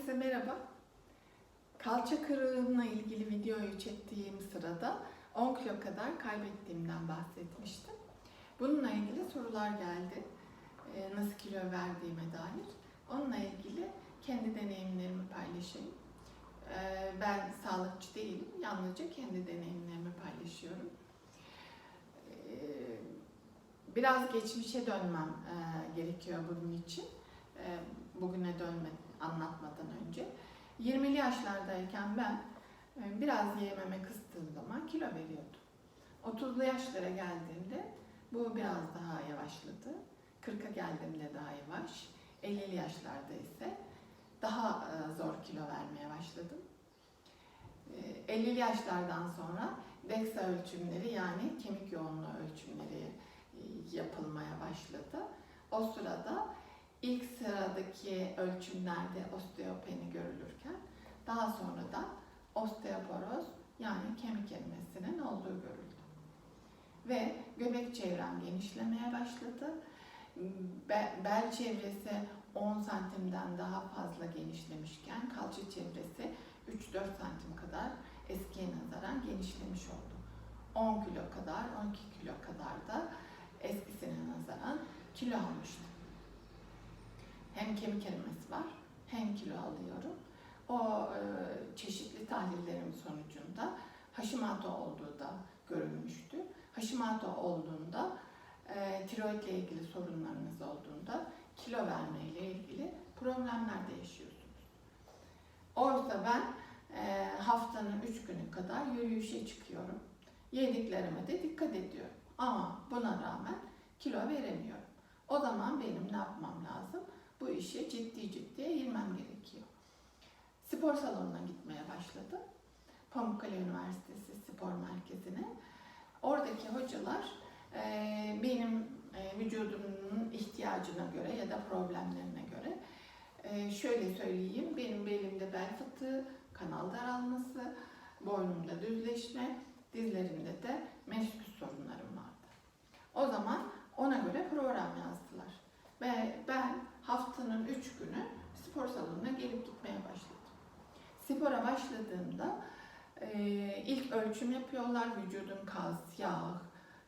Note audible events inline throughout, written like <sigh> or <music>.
Herkese merhaba. Kalça kırığımla ilgili videoyu çektiğim sırada 10 kilo kadar kaybettiğimden bahsetmiştim. Bununla ilgili sorular geldi. Ee, nasıl kilo verdiğime dair. Onunla ilgili kendi deneyimlerimi paylaşayım. Ee, ben sağlıkçı değilim. Yalnızca kendi deneyimlerimi paylaşıyorum. Ee, biraz geçmişe dönmem e, gerekiyor bunun için. Ee, bugüne dönme anlatmadan önce. 20'li yaşlardayken ben e, biraz yememe kıstığım zaman kilo veriyordum. 30'lu yaşlara geldiğimde bu biraz daha yavaşladı. 40'a geldiğimde daha yavaş. 50'li yaşlarda ise daha e, zor kilo vermeye başladım. E, 50'li yaşlardan sonra DEXA ölçümleri yani kemik yoğunluğu ölçümleri e, yapılmaya başladı. O sırada ilk sıradaki ölçümlerde osteopeni görülürken daha sonra da osteoporoz yani kemik erimesinin olduğu görüldü. Ve göbek çevrem genişlemeye başladı. Be- Bel çevresi 10 santimden daha fazla genişlemişken kalça çevresi 3-4 santim kadar eskiye nazaran genişlemiş oldu. 10 kilo kadar, 12 kilo kadar da eskisine nazaran kilo almıştım hem kemik erimesi var hem kilo alıyorum. O e, çeşitli tahlillerim sonucunda Hashimoto olduğu da görülmüştü. Hashimoto olduğunda e, tiroidle ilgili sorunlarınız olduğunda kilo verme ile ilgili problemler de yaşıyorsunuz. Oysa ben e, haftanın üç günü kadar yürüyüşe çıkıyorum. Yediklerime de dikkat ediyorum. Ama buna rağmen kilo veremiyorum. O zaman benim ne yapmam lazım? Bu işe ciddi ciddi eğilmem gerekiyor. Spor salonuna gitmeye başladım. Pamukkale Üniversitesi Spor Merkezi'ne. Oradaki hocalar e, benim e, vücudumun ihtiyacına göre ya da problemlerine göre e, şöyle söyleyeyim. Benim belimde bel fıtığı, kanal daralması, boynumda düzleşme, dizlerimde de menisküs sorunlarım vardı. O zaman ona göre program yazdılar. Ve ben haftanın üç günü spor salonuna gelip gitmeye başladım. Spora başladığımda ilk ölçüm yapıyorlar vücudun kas, yağ,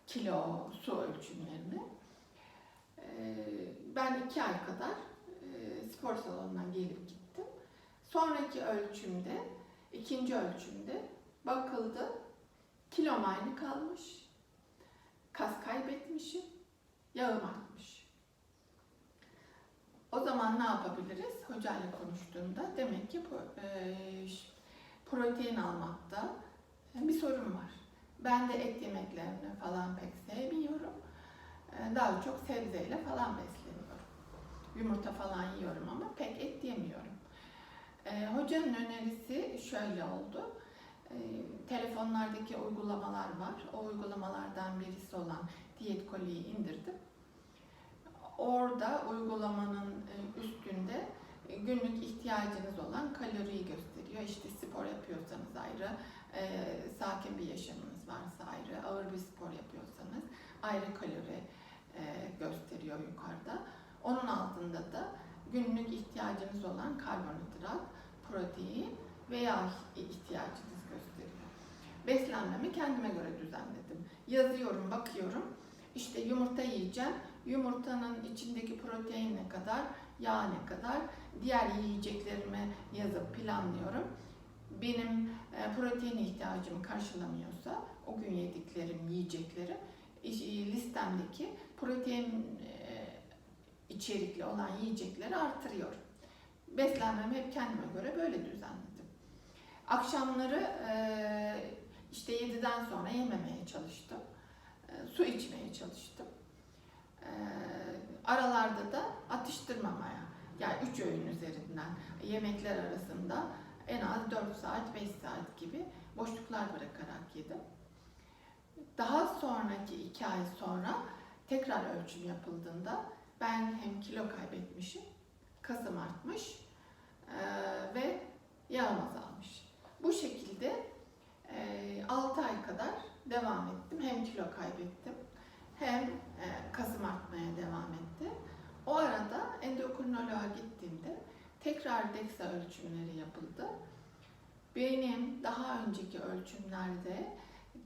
kilo, su ölçümlerini. Ben iki ay kadar spor salonuna gelip gittim. Sonraki ölçümde, ikinci ölçümde bakıldı. Kilom aynı kalmış. Kas kaybetmişim. Yağım artmış. O zaman ne yapabiliriz? Hocayla konuştuğumda demek ki e, protein almakta bir sorun var. Ben de et yemeklerini falan pek sevmiyorum. E, daha çok sebzeyle falan besleniyorum. Yumurta falan yiyorum ama pek et yemiyorum. E, hocanın önerisi şöyle oldu. Telefonlardaki uygulamalar var. O uygulamalardan birisi olan Diyet Koli'yi indirdim orada uygulamanın e, üstünde e, günlük ihtiyacınız olan kaloriyi gösteriyor. İşte spor yapıyorsanız ayrı, e, sakin bir yaşamınız varsa ayrı, ağır bir spor yapıyorsanız ayrı kalori gösteriyor yukarıda. Onun altında da günlük ihtiyacınız olan karbonhidrat, protein veya ihtiyacınız gösteriyor. Beslenmemi kendime göre düzenledim. Yazıyorum, bakıyorum. İşte yumurta yiyeceğim yumurtanın içindeki protein ne kadar, yağ ne kadar, diğer yiyeceklerimi yazıp planlıyorum. Benim e, protein ihtiyacımı karşılamıyorsa o gün yediklerim, yiyeceklerim listemdeki protein e, içerikli olan yiyecekleri artırıyorum. Beslenmemi hep kendime göre böyle düzenledim. Akşamları e, işte 7'den sonra yememeye çalıştım. Su içmeye çalıştım. Aralarda da atıştırmamaya yani üç öğün üzerinden yemekler arasında en az 4 saat 5 saat gibi boşluklar bırakarak yedim. Daha sonraki iki ay sonra tekrar ölçüm yapıldığında ben hem kilo kaybetmişim, kasım artmış e, ve yağım azalmış. Bu şekilde e, 6 ay kadar devam ettim. Hem kilo kaybettim hem e, kasım artmaya devam etti. O arada endokrinoloğa gittiğimde tekrar DEXA ölçümleri yapıldı. Benim daha önceki ölçümlerde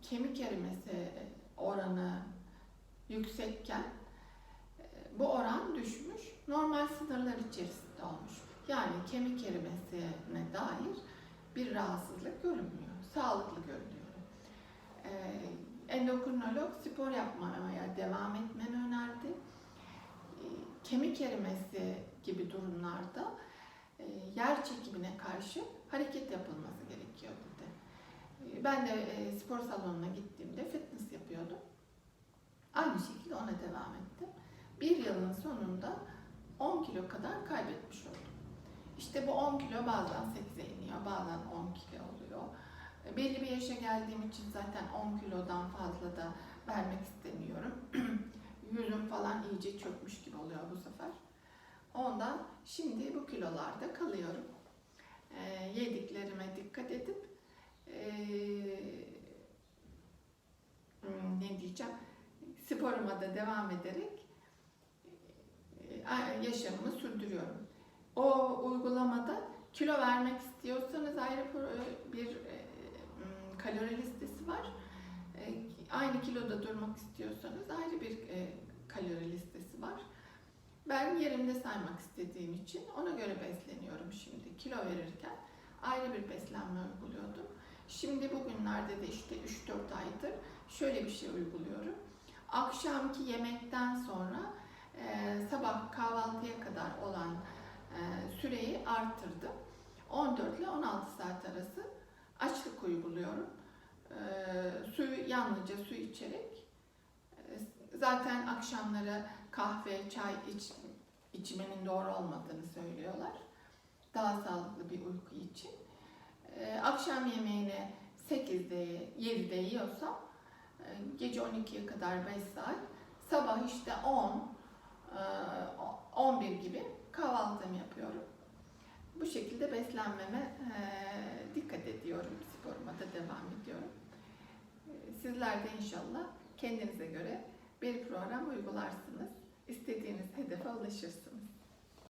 kemik erimesi oranı yüksekken e, bu oran düşmüş. Normal sınırlar içerisinde olmuş. Yani kemik erimesine dair bir rahatsızlık görünmüyor. Sağlıklı görünüyor. Ee, endokrinolog spor yapmaya devam etmemi önerdi. Kemik erimesi gibi durumlarda e, yer çekimine karşı hareket yapılması gerekiyor dedi. Ee, Ben de e, spor salonuna gittiğimde fitness yapıyordum. Aynı şekilde ona devam ettim. Bir yılın sonunda 10 kilo kadar kaybetmiş oldum. İşte bu 10 kilo bazen 8'e iniyor, bazen 10 kilo oluyor. E, Belli bir yaşa geldiğim için zaten 10 kilodan fazla da vermek istemiyorum. <clears throat> Yüzüm falan iyice çökmüş gibi oluyor bu sefer. Ondan şimdi bu kilolarda kalıyorum. E, yediklerime dikkat edip e, hmm, ne diyeceğim sporuma da devam ederek e, yaşamımı sürdürüyorum. O uygulamada kilo vermek istiyorsanız ayrı bir e, m, kalori listesi var. Aynı kiloda durmak istiyorsanız ayrı bir e, kalori listesi var. Ben yerimde saymak istediğim için ona göre besleniyorum şimdi. Kilo verirken ayrı bir beslenme uyguluyordum. Şimdi bugünlerde de işte 3-4 aydır şöyle bir şey uyguluyorum. Akşamki yemekten sonra e, sabah kahvaltıya kadar olan e, süreyi arttırdım. 14 ile 16 saat arası açlık uyguluyorum. E, suyu yalnızca su içerek e, zaten akşamları kahve, çay iç, içmenin doğru olmadığını söylüyorlar. Daha sağlıklı bir uyku için. E, akşam yemeğini 8'de, 7'de yiyorsam e, gece 12'ye kadar 5 saat, sabah işte 10, e, 11 gibi kahvaltımı yapıyorum. Bu şekilde beslenmeme dikkat ediyorum. Sporuma da devam ediyorum. Sizler de inşallah kendinize göre bir program uygularsınız. İstediğiniz hedefe ulaşırsınız.